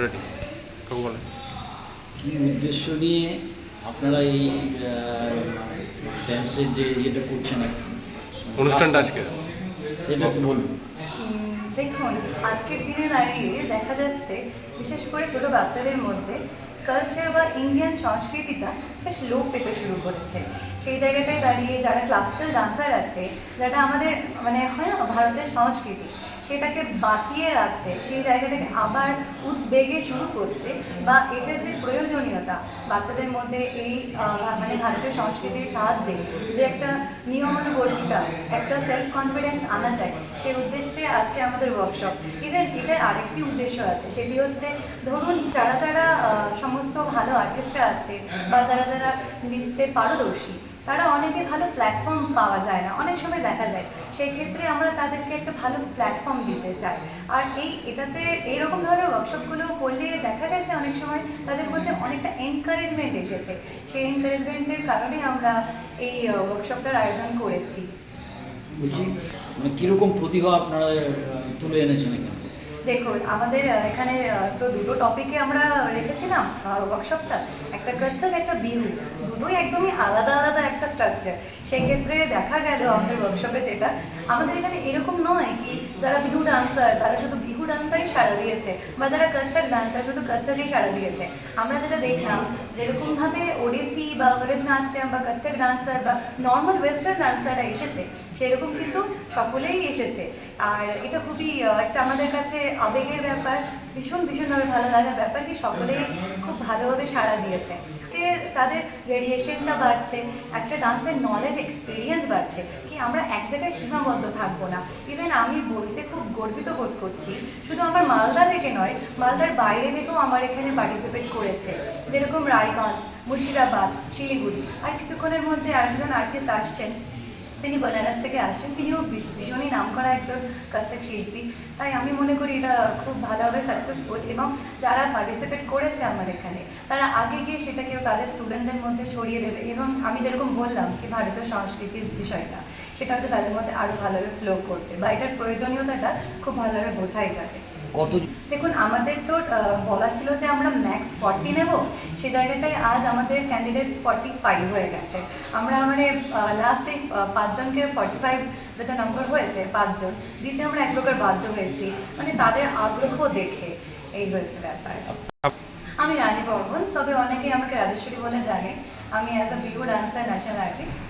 Ready কাকু বলেন। কি উদ্দেশ্য নিয়ে আপনারা এই ড্যান্সের যে ইয়েটা করছেন অনুষ্ঠানটা আজকে? এটা কি বলুন। দেখুন আজকের দিনে দাঁড়িয়ে দেখা যাচ্ছে বিশেষ করে ছোট বাচ্চাদের মধ্যে কালচার বা ইন্ডিয়ান সংস্কৃতিটা বেশ লোপ পেতে শুরু করেছে। সেই জায়গাটায় দাঁড়িয়ে যারা ক্লাসিক্যাল ডান্সার আছে যারা আমাদের মানে হয় না ভারতের সংস্কৃতি সেটাকে বাঁচিয়ে রাখতে, সেই জায়গাটাকে আবার উদ্বেগে শুরু করতে বা এটার যে প্রয়োজনীয়তা বাচ্চাদের মধ্যে এই মানে ভারতীয় সংস্কৃতির সাহায্যে যে একটা নিয়মানুবর্তিতা, একটা সেলফ কনফিডেন্স আনা যায় সেই উদ্দেশ্যে আজকে আমাদের ওয়ার্কশপ ইভেন এটার আরেকটি উদ্দেশ্য আছে, সেটি হচ্ছে ধরুন যারা যারা সমস্ত ভালো আর্টিস্টরা আছে বা যারা যারা নৃত্যে পারদর্শী তারা অনেকে ভালো প্ল্যাটফর্ম পাওয়া যায় না, অনেক সময় দেখা যায়। সেই ক্ষেত্রে আমরা তাদেরকে একটা ভালো প্ল্যাটফর্ম দিতে চাই। আর এই, এটাতে এইরকম ধরনের ওয়ার্কশপগুলো করলে দেখা গেছে অনেক সময় তাদের মধ্যে অনেকটা এনকারেজমেন্ট এসেছে। সেই এনকারেজমেন্টের কারণে আমরা এই ওয়ার্কশপটার আয়োজন করেছি। বলছি মানে কীরকম প্রতিভা আপনারা তুলে এনেছেন এখানে? দেখুন, আমাদের এখানে তো দুটো টপিকে আমরা রেখেছিলাম ওয়ার্কশপটা একটা কত্থক, একটা বিহু। দুটোই একদমই আলাদা আলাদা একটা স্ট্রাকচার সেক্ষেত্রে দেখা গেল আমাদের ওয়ার্কশপে যেটা, আমাদের এখানে এরকম নয় কি, যারা ডান্সার তারা শুধু বিহু ডান্সারই সাড়া দিয়েছে। বা যারা কত্থক ডান্সার শুধু কত্থকই সাড়া দিয়েছে। আমরা যেটা দেখলাম, যেরকমভাবে ওডিসি বা ভরতনাট্যম বা কত্থক ডান্সার বা নর্মাল ওয়েস্টার্ন ডান্সাররা এসেছে, সেরকম কিন্তু সকলেই এসেছে। আর এটা খুবই একটা আমাদের কাছে আবেগের ব্যাপার, ভীষণ ভীষণভাবে ভালো লাগার ব্যাপার কি সকলেই খুব ভালোভাবে সাড়া দিয়েছে। তাদের ভেরিয়েশনটা বাড়ছে, একটা ডান্সের নলেজ এক্সপিরিয়েন্স বাড়ছে কি আমরা এক জায়গায় সীমাবদ্ধ থাকব না। ইভেন আমি বলতে খুব গর্বিত বোধ করছি, শুধু আমার মালদা থেকে নয়, মালদার বাইরে থেকেও আমার এখানে পার্টিসিপেট করেছে। যেরকম রায়গঞ্জ, মুর্শিদাবাদ, শিলিগুড়ি। আর কিছুক্ষণের মধ্যে আরেকজন আর্টিস্ট আসছেন তিনি বেনারস থেকে আসেন। তিনিও ভীষ- ভীষণই নামকরা একজন কত্থক শিল্পী। তাই আমি মনে করি এটা খুব ভালোভাবে সাকসেসফুল এবং যারা পার্টিসিপেট করেছে আমার এখানে, তারা আগে গিয়ে সেটাকেও তাদের স্টুডেন্টদের মধ্যে ছড়িয়ে দেবে এবং আমি যেরকম বললাম কি ভারতীয় সংস্কৃতির বিষয়টা, সেটা হয়তো তাদের মধ্যে আরও ভালোভাবে ফ্লো করবে বা এটার প্রয়োজনীয়তাটা খুব ভালোভাবে বোঝাই যাবে। কত দেখুন, আমাদের তো বলা ছিল যে আমরা ম্যাক্স ফর্টি নেব। সেই জায়গাটায় আজ আমাদের ক্যান্ডিডেট ফর্টি ফাইভ হয়ে গেছে। আমরা মানে লাস্ট এই পাঁচজনকে ফর্টি ফাইভ যেটা নম্বর হয়েছে, পাঁচজন, দিতে আমরা এক প্রকার বাধ্য হয়েছি। মানে তাদের আগ্রহ দেখে এই হয়েছে ব্যাপার। আমি রানী বর্মন, তবে অনেকেই আমাকে রাজেশ্বরী বলে জানে। আমি as a Bihu dancer national artist